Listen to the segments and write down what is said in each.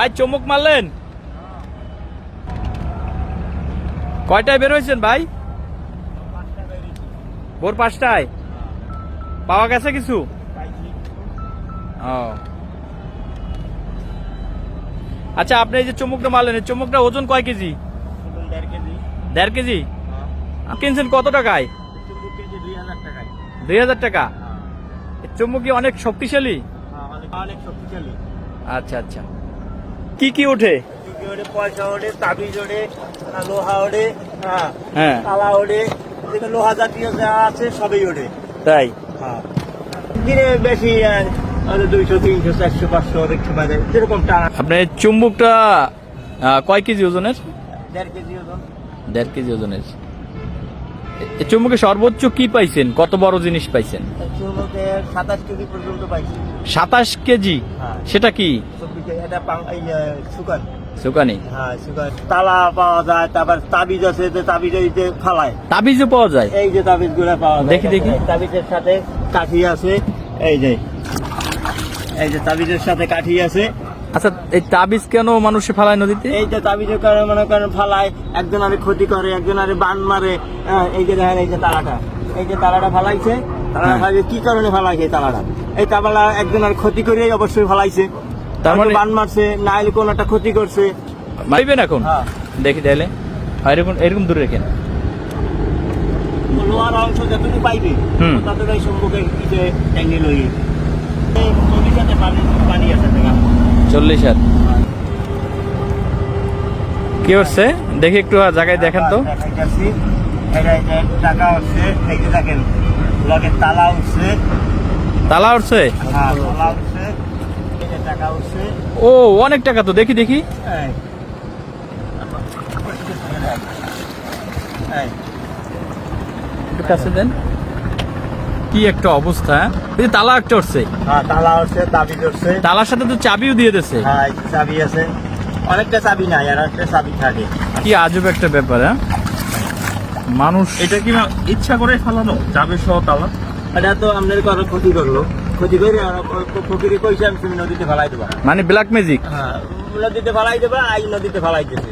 ভাই চমক মারলেন। কয়টায় বের হয়েছেন ভাই? ভোর পাঁচটায়। পাওয়া গেছে কিছু? ও। আচ্ছা আপনি এই যে চমকটা মারলেন এই চমকটা ওজন কয় কেজি? দেড় কেজি? কিনছেন কত টাকায়? দুই হাজার টাকা। এই চুম্বক কি অনেক শক্তিশালী? অনেক শক্তিশালী। আচ্ছা আচ্ছা। কি কি ওঠে? পয়সা ওড়ে তাবিজ আহ, লোহা ওড়ে হ্যাঁ হ্যাঁ। তালা যেগুলো লোহা জাতীয় যা আছে সবই ওড়ে তাই? হ্যাঁ। দিনে বেশি দুইশো তিনশো চারশো পাঁচশো যেরকম টানা। আপনার এই চুম্বকটা কয় কেজি ওজনের? দেড় কেজি ওজন। দেড় কেজি ওজনের। চুম্বকে সর্বোচ্চ কি পাইছেন? কত বড় জিনিস পাইছেন? সাতাশ কেজি পর্যন্ত পাইছি। সাতাশ কেজি? হ্যাঁ। সেটা কি? এটা সুকান সুকানি হ্যাঁ সুকান তালা পাওয়া যায় তারপর তাবিজ আছে যে তাবিজ এই যে ফালায়। তাবিজও পাওয়া যায়? এই যে তাবিজগুলা পাওয়া যায়। দেখি, দেখি। তাবিজের সাথে কাঠি আছে। এই যে। এই যে তাবিজের সাথে কাঠি আছে। আচ্ছা এই তাবিজ কেন মানুষে ফালায় নদীতে? এই যে তাবিজের কারণে মনে করেন ফালায় একজন আরে ক্ষতি করে একজন আরে বান মারে। হ্যাঁ, এই যে দেখেন এই যে তালাটা। এই যে তালাটা ফালাইছে তালাটা হ্যাঁ। ফালাইছে কি কারণে ফালাইছে এই তালাটা? এই তালা একজন আর ক্ষতি করে অবশ্যই ফালাইছে। তার মানে- বান মারছে না হলে কোন একটা ক্ষতি করছে। মারিবেন এখন? হ্যাঁ। দেখি তাহলে। আর এরকম এরকম দূরে রেখেন। লোহার অংশ যতটুকু পাইবে ততটাই সম্মুখে পিঠে ট্যাঙ্গি লই এই নদীর পানি পানি আছে চল্লিশ হাত। কি হচ্ছে? দেখি একটু জায়গায় দেখেন তো। টাকা তালা উঠছে। তালা উঠছে? হ্যাঁ তালা উঠছে। ও অনেক টাকা তো দেখি দেখি। কাছে দেন। কি একটা অবস্থা হ্যাঁ? এই তালা একটা উঠছে। হ্যাঁ তালা উঠছে চাবি উঠছে তালার সাথে তো চাবিও দিয়ে দিছে হ্যাঁ চাবি আছে। অনেকটা চাবি নাই আর একটা চাবি থাকে। কি আজব একটা ব্যাপার হ্যাঁ? মানুষ এটা কি না ইচ্ছা করে ফালানো চাবি সহ তালা? এটা তো আপনার কারও ক্ষতি করল। ক্ষতি করে ফকিরে কইছে আমি তুমি নদীতে ফেলাই দেবা। মানে ব্ল্যাক ম্যাজিক হ্যাঁ নদীতে ফেলাই দেবা আই নদীতে ফেলাইতেছে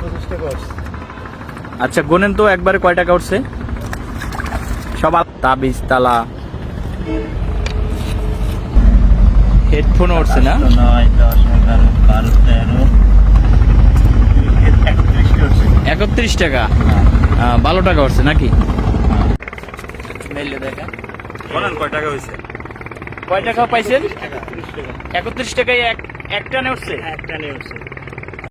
পঁচিশটা আচ্ছা গোনেন তো একবারে কয় টাকা উঠছে? সব তাবিজ তালা। হেডফোন উঠছে না? নয় দশ এগারো বারো তেরো। একত্রিশ টাকা আহ, বারো টাকা উঠছে নাকি? দেখা বলেন কয় টাকা হয়েছে কয় টাকা পাইছেন? একত্রিশ টাকা। একত্রিশ টাকায় এক একটা উঠছে একটা নিয়ে উঠছে